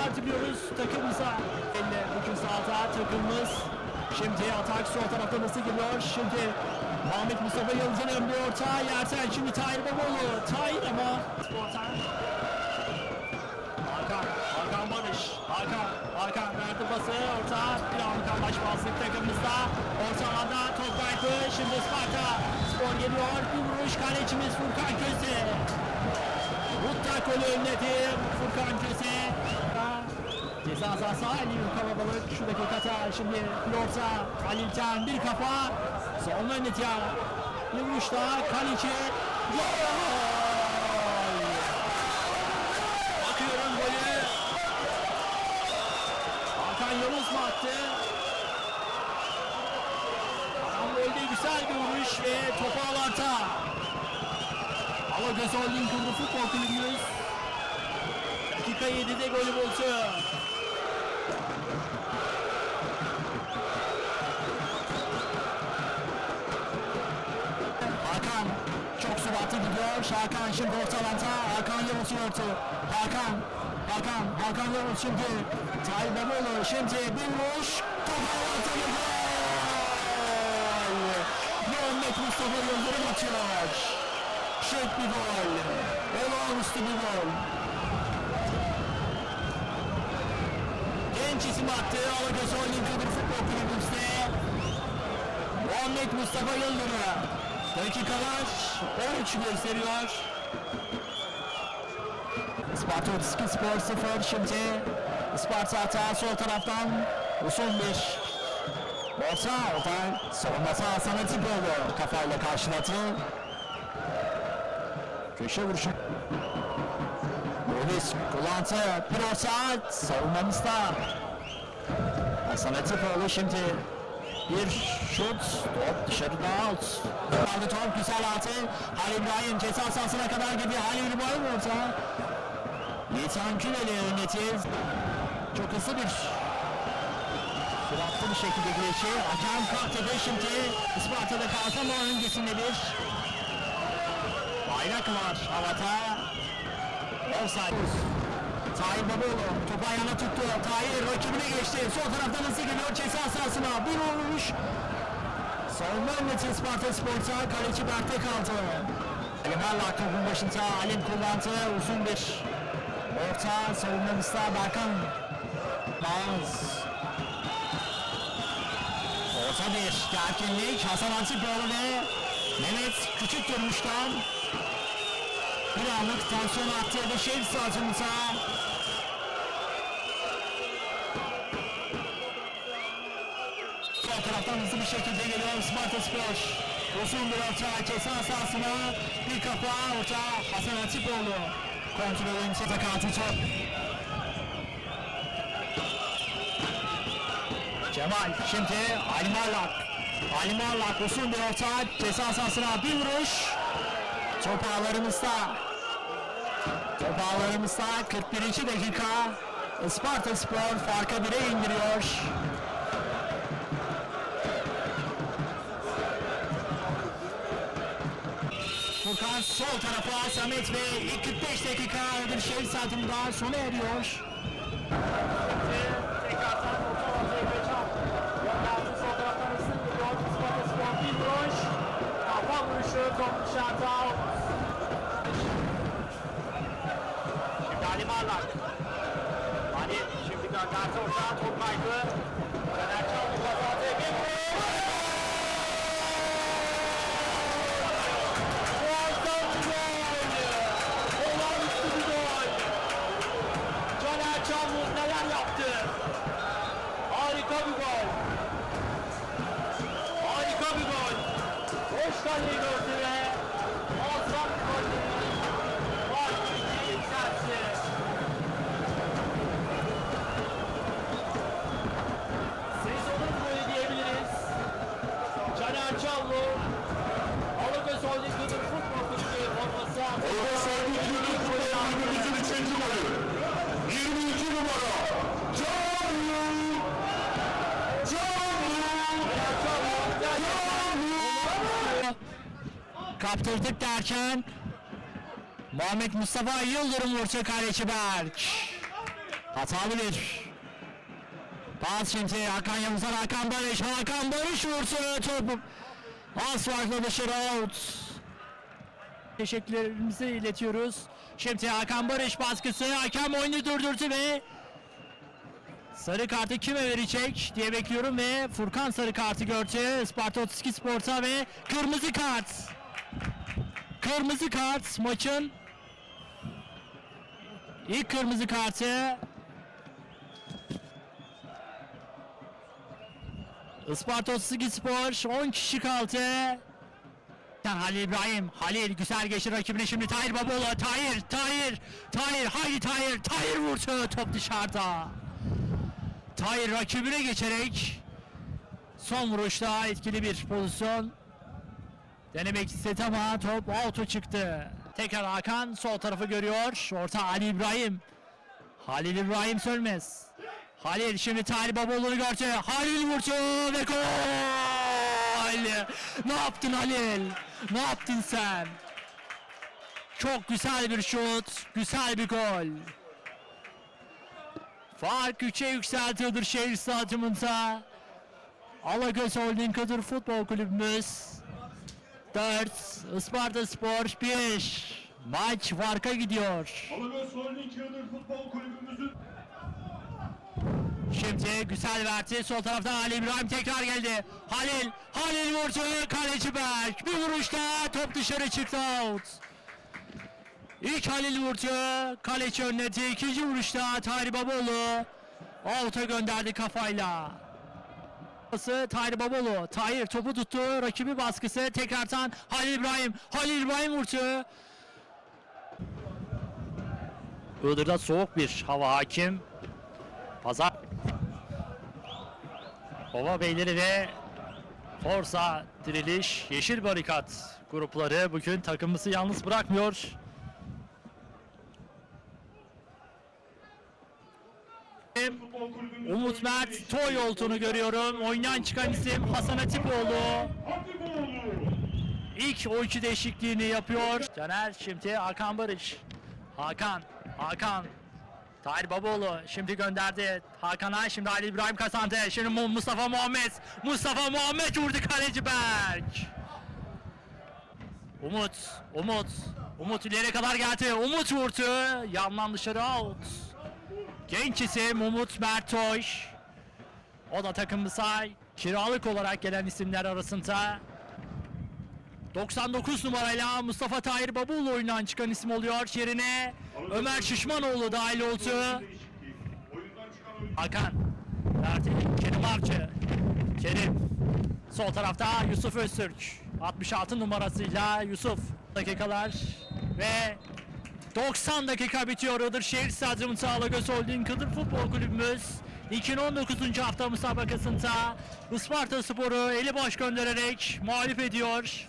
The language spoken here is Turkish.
Başarılar diliyoruz takımımıza. Elle bugün sahada takımımız. Şimdi atak sol tarafta nasıl geliyor? Şimdi Muhammed Mustafa Yıldız'ın ömrü orta. Yersen şimdi Tahir Babaoğlu. Tahir ama Sportan. Hakan, Hakan Barış, Hakan, Hakan verdi pası, orta, bir Hakan başbazlık takımımızda, orta alanda top kaybı, şimdi Sparta, spor geliyor, bir vuruş kalecimiz Furkan Köse. Mutlak golü önledi Furkan Köse. Ceza sahası Halil kalabalık, şu dakikata şimdi bir orta, Halil'ten bir kafa, sonuna Nitya, bir vuruş daha, gol! Bakıyorum golü. Hakan Yavuz mu attı? Karambolde güzel bir vuruş ve topu alarta. Alagöz Holding Kıbrı Futbol Kulübümüz. Dakika 7'de golü buldu. Süratli gidiyor. Hakan şimdi orta alanta. Hakan Yavuz'un orta. Hakan. Hakan. Hakan Yavuz şimdi. Tayyip Babaoğlu şimdi bir vuruş. Top alanta bir gol. Muhammed Mustafa Yıldırım atıyor. Şık bir gol. Olağanüstü bir gol. Genç isim attı. Alagöz Holding Kıbrı Futbol Kulübümüzde. Muhammed Mustafa Yıldırım. Dakikalar 13 gösteriyor. Sparta Otizki Spor 0 şimdi Sparta hata sol taraftan uzun bir orta oradan savunması Hasan Atipoğlu kafayla karşıladı. Köşe vuruşu. Boris kullandı bir orta savunmamızda. Hasan Atipoğlu şimdi bir şut, top dışarıda out. Aldı top güzel atı. Halil İbrahim ceza sahasına kadar gidiyor. Halil İbrahim orta. Yiğitan Küneli yönetir. Çok hızlı bir süratli bir şekilde girişi. Hakem kartede şimdi Isparta'da kalkama öncesinde bir bayrak var havada. Offside. Tahir Babaoğlu topu ayağına tuttu. Tahir rakibine geçti. Sol taraftan hızlı geliyor ceza sahasına. Bir vuruş. Savunma emniyeti Sparta Spor'ta kaleci Berk'te kaldı. Ali Merlak topun başında Alim kullandı. Uzun bir orta savunmamızda Berkan Bağız. Orta bir gerginlik. Hasan Antipoğlu ve Mehmet Küçük Durmuş'tan bir anlık tansiyon arttırdı şehir sahasımıza. Sol taraftan hızlı bir şekilde geliyor Sparta Spor. Uzun bir orta ceza sahasına bir kafa orta Hasan Atipoğlu. Kontrolün sata kaldı top. Cemal şimdi Ali Marlak. Ali Marlak uzun bir orta ceza sahasına bir vuruş. Top ağlarımızda. Top ağlarımızda 41. dakika. Isparta Spor farka 1'e indiriyor. Furkan sol tarafa Samet ve ilk 45 dakika bir şehir saatinde sona eriyor. Dışarıda. Şimdi Ali Marlak. Ali şimdi gönderdi orta top kaybı. Kaptırdık derken Muhammed Mustafa Yıldırım vursa kaleci Berk. Hatalı bir. Pas şimdi Hakan Yavuz'dan Hakan Barış. Hakan Barış vursa topu. Az farklı dışarı out. Teşekkürlerimizi iletiyoruz. Şimdi Hakan Barış baskısı. Hakem oyunu durdurdu ve Sarı kartı kime verecek diye bekliyorum ve Furkan sarı kartı gördü. Sparta 32 Sport'a ve kırmızı kart. Kırmızı kart maçın ilk kırmızı kartı. Isparta 32 Spor 10 kişi kaldı. Halil İbrahim, Halil güzel geçti rakibine şimdi Tahir Baboğlu, Tahir, Tahir, Tahir, haydi Tahir, Tahir vurdu top dışarıda. Tahir rakibine geçerek son vuruşta etkili bir pozisyon denemek istedi ama top auto çıktı. Tekrar Hakan sol tarafı görüyor. Orta Ali İbrahim. Halil İbrahim Sönmez. Halil şimdi Tahir Baboğlu'nu gördü. Halil vurdu ve gol! Ne yaptın Halil? Ne yaptın sen? Çok güzel bir şut, güzel bir gol. Fark 3'e yükseltiyordur şehir stadyumunda. Alagöz Holding Kadır Futbol Kulübümüz 4, Isparta Spor 1. Maç farka gidiyor. Şimdi güzel verdi. Sol taraftan Ali İbrahim tekrar geldi. Halil, Halil vurdu. Kaleci Berk. Bir vuruşta top dışarı çıktı out. İlk Halil vurdu. Kaleci önledi. İkinci vuruşta Tahir Baboğlu. Out'a gönderdi kafayla. Pası Tahir Baboğlu. Tahir topu tuttu. Rakibi baskısı. Tekrardan Halil İbrahim. Halil İbrahim vurdu. Iğdır'da soğuk bir hava hakim. Pazar Ova Beyleri ve Forza Diriliş Yeşil Barikat grupları bugün takımımızı yalnız bırakmıyor. Futbol Kulübümüzün Umut Mert Toy olduğunu görüyorum. Oyundan çıkan isim Hasan Atipoğlu. İlk oyuncu değişikliğini yapıyor. Caner şimdi Hakan Barış. Hakan, Hakan. Tahir Baboğlu şimdi gönderdi. Hakan'a şimdi Ali İbrahim kazandı. Şimdi Mu- Mustafa Muhammed. Mustafa Muhammed vurdu kaleci Berk. Umut, Umut. Umut ileri kadar geldi. Umut vurdu. Yandan dışarı out. Genç isim Umut Mertoy. O da takımımıza kiralık olarak gelen isimler arasında. 99 numarayla Mustafa Tahir Baboğlu oyundan çıkan isim oluyor. Yerine Ömer Şişmanoğlu dahil oldu. Hakan. Kerim Arçı. Kerim. Sol tarafta Yusuf Öztürk. 66 numarasıyla Yusuf. Dakikalar ve 90 dakika bitiyor. Iğdır Şehir Stadyumu Sağlagöz Holding Kıdır Futbol Kulübümüz 2019. hafta müsabakasında Isparta Spor'u eli boş göndererek mağlup ediyor.